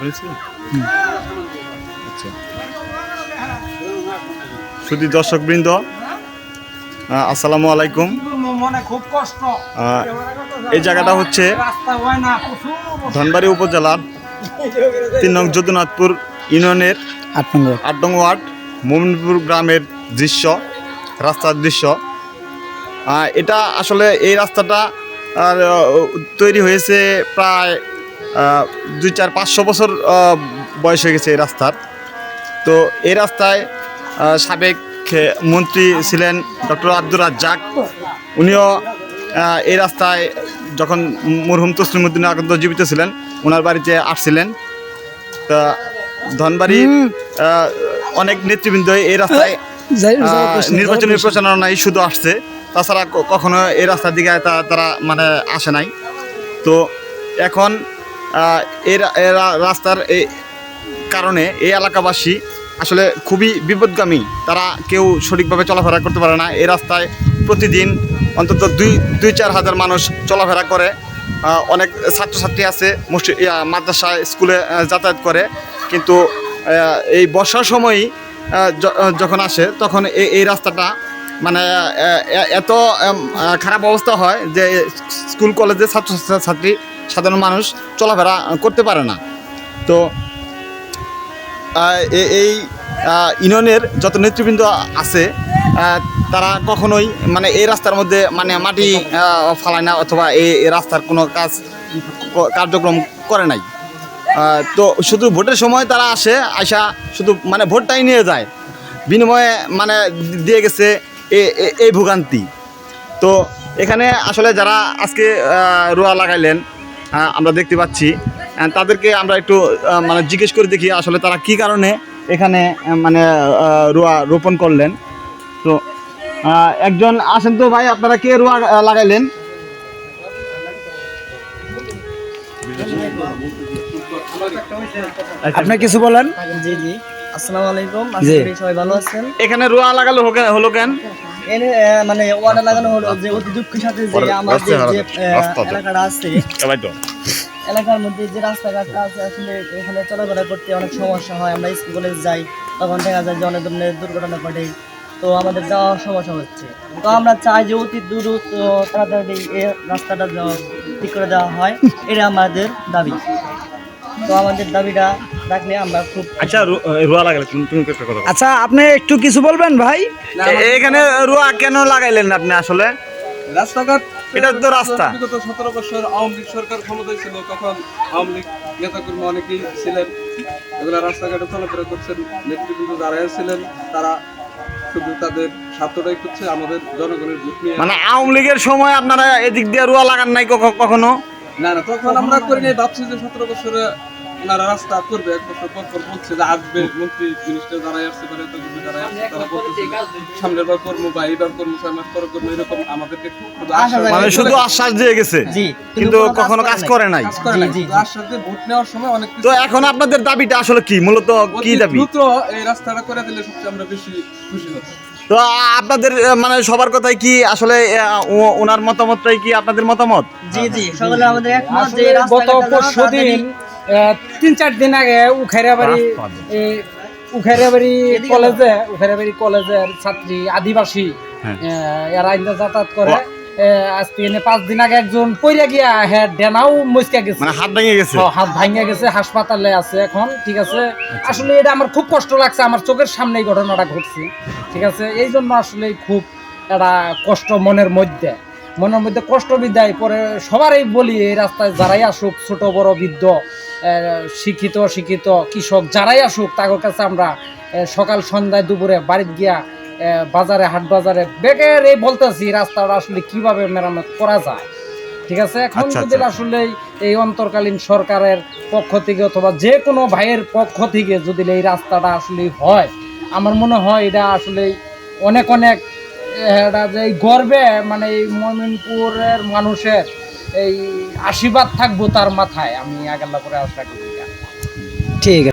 হয়েছে? আচ্ছা। শুধু দর্শক বৃন্দ আসসালামু আলাইকুম। মনে খুব কষ্ট। এই জায়গাটা হচ্ছে ধনবাড়ি উপজেলার তিন নং যদুনাথপুর ইউনিয়নের আট নম্বর আট নং ওয়ার্ড মোমিনপুর গ্রামের দৃশ্য রাস্তার দৃশ্য। এটা আসলে এই রাস্তাটা তৈরি হয়েছে প্রায় দুই চার পাঁচশো বছর বয়স হয়ে গেছে এই রাস্তার। তো এই রাস্তায় সাবেক মন্ত্রী ছিলেন ডক্টর আব্দুর রাজ্জাক। উনিও এই রাস্তায় যখন মরহুম তসলিমুদ্দিন আকন্দ জীবিত ছিলেন ওনার বাড়িতে আসছিলেন। তা ধনবাড়ি অনেক নেতৃবৃন্দ এই রাস্তায় নির্বাচনী প্রচারণায় শুধু আসছে। তাছাড়া কখনো এই রাস্তার দিকে তা- তারা মানে আসে নাই। তো এখন আহ, এই রা- এই রা- রাস্তার কারণে এই এলাকাবাসী আসলে খুবই বিপদগামী। তারা কেউ সঠিকভাবে চলাফেরা করতে পারে না। এই রাস্তায় প্রতিদিন অন্তত দুই দুই চার হাজার মানুষ চলাফেরা করে। অনেক ছাত্রছাত্রী আছে মুসি- ইয়া, মাদ্রাসা স্কুলে যাতায়াত করে। কিন্তু এই বর্ষার সময়ই যখন আসে তখন এই রাস্তাটা মানে এত খারাপ অবস্থা হয় যে স্কুল কলেজে ছাত্রছাত্রী সাধারণ মানুষ চলাফেরা করতে পারে না। তো এই ইউনিয়নের যত নেতৃবৃন্দ আছে তারা কখনোই মানে এই রাস্তার মধ্যে মানে মাটি ফালায় না অথবা এই রাস্তার কোনো কাজ, কার্যক্রম করে নাই। তো শুধু ভোটের সময় তারা আসে, আইসা শুধু মানে ভোটটাই নিয়ে যায়। বিনিময়ে মানে দিয়ে গেছে এই ভোগান্তি। তো এখানে আসলে যারা আজকে রোয়া লাগাইলেন আমরা দেখতে পাচ্ছি। তাদেরকে আমরা একটু মানে জিজ্ঞেস করে দেখি আসলে তারা কি কারণে এখানে মানে রোয়া রোপণ করলেন। তো একজন আসেন তো ভাই আপনারা কে রোয়া লাগাইলেন? আপনি কিছু বলেন। জি জি। আসসালামু আলাইকুম। আশা করি সবাই ভালো আছেন। এখানে রোয়া লাগালো হলো কেন? মানে ওয়ার্ডে লাগানো হলো যে অতি দুঃখের সাথে যে আমাদের যে এলাকাটা আছে। এলাকার মধ্যে যে রাস্তাঘাটটা আছে আসলে এখানে চলাফেরা করতে অনেক সমস্যা হয়। আমরা স্কুল কলেজ যাই তখন দেখা যায় যে অনেক ধরনের দুর্ঘটনা ঘটে। তো আমাদের যাওয়ার সমস্যা হচ্ছে। তো আমরা চাই যে অতি দ্রুত তাড়াতাড়ি এই রাস্তাটা ঠিক করে দেওয়া হয়। এটা আমাদের দাবি। তো আমাদের দাবিটা রাখলে আমরা খুব আচ্ছা রোয়া লাগালে তুমি তুমি একটা কথা আচ্ছা আপনি একটু কিছু বলবেন ভাই? এখানে রোয়া কেন লাগাইলেন আপনি আসলে? রাস্তাঘাট এটা তো রাস্তা। বিগত সতেরো বছর আওয়ামী লীগ সরকার ক্ষমতায় ছিল তখন আওয়ামী লীগ নেতাকর্মী অনেকেই ছিলেন। এগুলা রাস্তাঘাটে চলাফেরা করছেন নেতৃবৃন্দ যারা ছিলেন তারা শুধু তাদের স্বার্থটাই করছে আমাদের জনগণের ভোট নিয়ে। মানে আওয়ামী লীগের সময় আপনারা এদিক দিয়ে রোয়া লাগান নাই কখনো? না না তখন আমরা করি নাই ভাবছি যে সতেরো বছরে ওনারা রাস্তা করবে এক বছর পর পর বলছে যে আসবে মন্ত্রী মিনিস্টার যারা আসছে পারে তো যারা আসছে তারা বলতেছে সামনের বার কর্ম বা এইবার কর্ম ছয় মাস পরে কর্ম এরকম আমাদেরকে মানে শুধু আশ্বাস দিয়ে গেছে কিন্তু কখনো কাজ করে নাই। আশ্বাস দিয়ে ভোট নেওয়ার সময় অনেক তো এখন আপনাদের দাবিটা আসলে কি? মূলত কি দাবি? দ্রুত এই রাস্তাটা করে দিলে সবচেয়ে আমরা বেশি খুশি হতাম তো আপনাদের মানে সবার কথাই কি আসলে ওনার মতামতটাই কি আপনাদের মতামত? জি জি সকলে আমাদের একমত যে গত রাস্তাঘাটটা তিন চার দিন আগে উখাইরাবাড়ি এদিকে কলেজে উখাইরাবাড়ি কলেজের ছাত্রী আদিবাসী হ্যাঁ। এরা ইন্দা যাতায়াত করে। আজকে এনে পাঁচ দিন আগে একজন পইরা গিয়া হ্যাঁ ডেনাও মস্কা গেছে। মানে হাত ভেঙে গেছে? হাত ভাঙে গেছে হাসপাতালে আছে এখন ঠিক আছে? আসলে এটা আমার খুব কষ্ট লাগছে আমার চোখের সামনে এই ঘটনাটা ঘটছে ঠিক আছে? এই জন্য আসলে খুব একটা কষ্ট মনের মধ্যে। মনের মধ্যে কষ্ট বিদায় পরে সবারই বলি এই রাস্তায় যারাই আসুক ছোট বড় বৃদ্ধ শিক্ষিত শিক্ষিত কৃষক যারাই আসুক তাদের কাছে আমরা সকাল সন্ধ্যায় দুপুরে বাড়িতে গিয়া বাজারে হাট বাজারে বেগের এই বলতেছি রাস্তাটা আসলে কীভাবে মেরামত করা যায় ঠিক আছে এখন আচ্ছা, যদি আচ্ছা। আসলে এই অন্তর্কালীন সরকারের পক্ষ থেকে অথবা যে কোনো ভাইয়ের পক্ষ থেকে যদি এই রাস্তাটা আসলে হয় আমার মনে হয় এটা আসলে অনেক অনেক এটা যে গর্বে মানে এই মমিনপুরের মানুষের এই আশীর্বাদ থাকব তার মাথায় আমি আগাল্লা করে আশা করি ঠিক